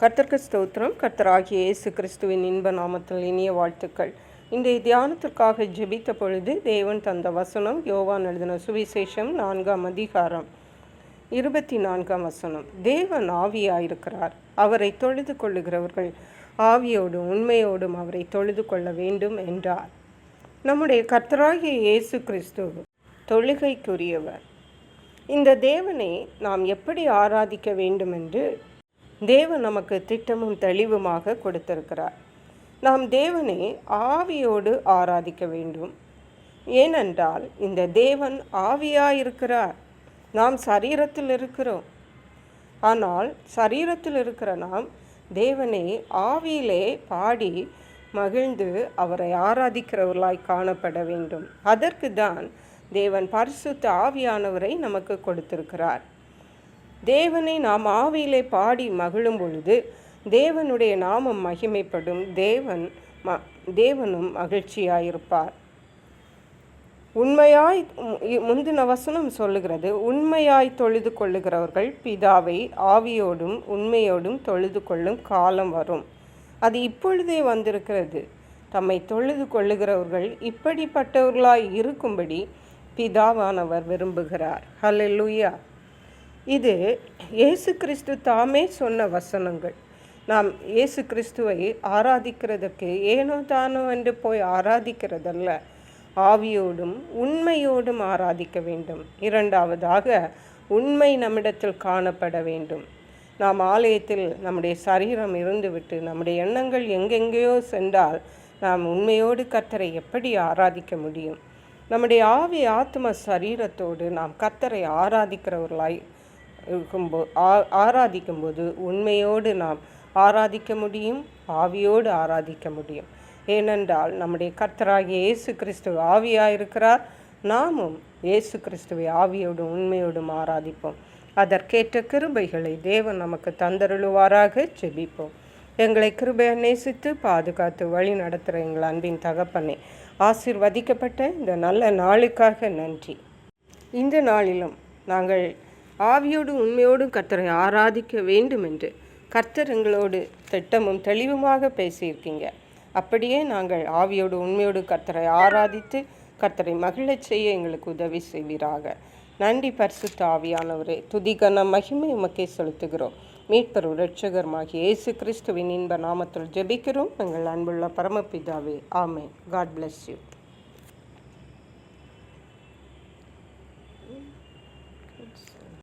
கர்த்தர்க்கு ஸ்தோத்திரம். கர்த்தராகிய இயேசு கிறிஸ்துவின் இன்ப நாமத்தில் இனிய வாழ்த்துக்கள். இன்றைய தியானத்திற்காக ஜெபித்த பொழுது தேவன் தந்த வசனம் யோவான் எழுதின சுவிசேஷம் நான்காம் அதிகாரம் இருபத்தி நான்காம் வசனம். தேவன் ஆவியாயிருக்கிறார். அவரை தொழுது கொள்ளுகிறவர்கள் ஆவியோடும் உண்மையோடும் அவரை தொழுது கொள்ள வேண்டும் என்றார். நம்முடைய கர்த்தராகிய இயேசு கிறிஸ்து தொழுகைக்குரியவர். இந்த தேவனை நாம் எப்படி ஆராதிக்க வேண்டும் என்று தேவன் நமக்கு திட்டமும் தெளிவுமாக கொடுத்திருக்கிறார். நாம் தேவனை ஆவியோடு ஆராதிக்க வேண்டும். ஏனென்றால் இந்த தேவன் ஆவியாயிருக்கிறார். நாம் சரீரத்தில் இருக்கிறோம். ஆனால் சரீரத்தில் இருக்கிற நாம் தேவனை ஆவியிலே பாடி மகிழ்ந்து அவரை ஆராதிக்கிறவர்களாய் காணப்பட வேண்டும். அதற்கு தான் தேவன் பரிசுத்த ஆவியானவரை நமக்கு கொடுத்திருக்கிறார். தேவனை நாம் ஆவியிலே பாடி மகிழும் பொழுது தேவனுடைய நாமம் மகிமைப்படும் தேவன் ம தேவனும் மகிழ்ச்சியாயிருப்பார். உண்மையாய் முந்தின வசனம் சொல்லுகிறது உண்மையாய் தொழுது கொள்ளுகிறவர்கள் பிதாவை ஆவியோடும் உண்மையோடும் தொழுது கொள்ளும் காலம் வரும். அது இப்பொழுதே வந்திருக்கிறது. தம்மை தொழுது கொள்ளுகிறவர்கள் இப்படிப்பட்டவர்களாய் இருக்கும்படி பிதாவானவர் விரும்புகிறார். ஹலெலுயா இது இயேசு கிறிஸ்து தாமே சொன்ன வசனங்கள். நாம் இயேசு கிறிஸ்துவை ஆராதிக்கிறதுக்கு ஏனோ தானோ என்று போய் ஆராதிக்கிறதல்ல. ஆவியோடும் உண்மையோடும் ஆராதிக்க வேண்டும். இரண்டாவதாக உண்மை நம்மிடத்தில் காணப்பட வேண்டும். நாம் ஆலயத்தில் நம்முடைய சரீரம் இருந்துவிட்டு நம்முடைய எண்ணங்கள் எங்கெங்கேயோ சென்றால் நாம் உண்மையோடு கத்தரை எப்படி ஆராதிக்க முடியும்? நம்முடைய ஆவி ஆத்ம சரீரத்தோடு நாம் கத்தரை ஆராதிக்கிறவர்களாய் இருக்கும்போ ஆராதிக்கும்போது உண்மையோடு நாம் ஆராதிக்க முடியும் ஆவியோடு ஆராதிக்க முடியும். ஏனென்றால் நம்முடைய கர்த்தராகிய இயேசு கிறிஸ்துவ ஆவியாக இருக்கிறார் நாமும் இயேசு கிறிஸ்துவை ஆவியோடும் உண்மையோடும் ஆராதிப்போம். அதற்கேற்ற கிருபைகளை தேவன் நமக்கு தந்தருளுவாராக செபிப்போம் எங்களை கிருபையை நேசித்து பாதுகாத்து வழி நடத்துகிற எங்கள் அன்பின் தகப்பனை ஆசிர்வதிக்கப்பட்ட இந்த நல்ல நாளுக்காக நன்றி. இந்த நாளிலும் நாங்கள் ஆவியோடும் உண்மையோடும் கர்த்தரை ஆராதிக்க வேண்டும் என்று கர்த்தர் எங்களோடு திட்டமும் தெளிவுமாக பேசியிருக்கீங்க. அப்படியே நாங்கள் ஆவியோடு உண்மையோடு கர்த்தரை ஆராதித்து கர்த்தரை மகிழச் செய்ய எங்களுக்கு உதவி செய்வீராக. நன்றி பரிசுத்த ஆவியானவரே. துதிகன மகிமை உமக்கே செலுத்துகிறோம். மீட்பர் ரட்சகருமாகிய இயேசு கிறிஸ்துவின் இன்ப நாமத்தில் ஜெபிக்கிறோம். எங்கள் அன்புள்ள பரமபிதாவே ஆமே காட் பிளஸ் யூ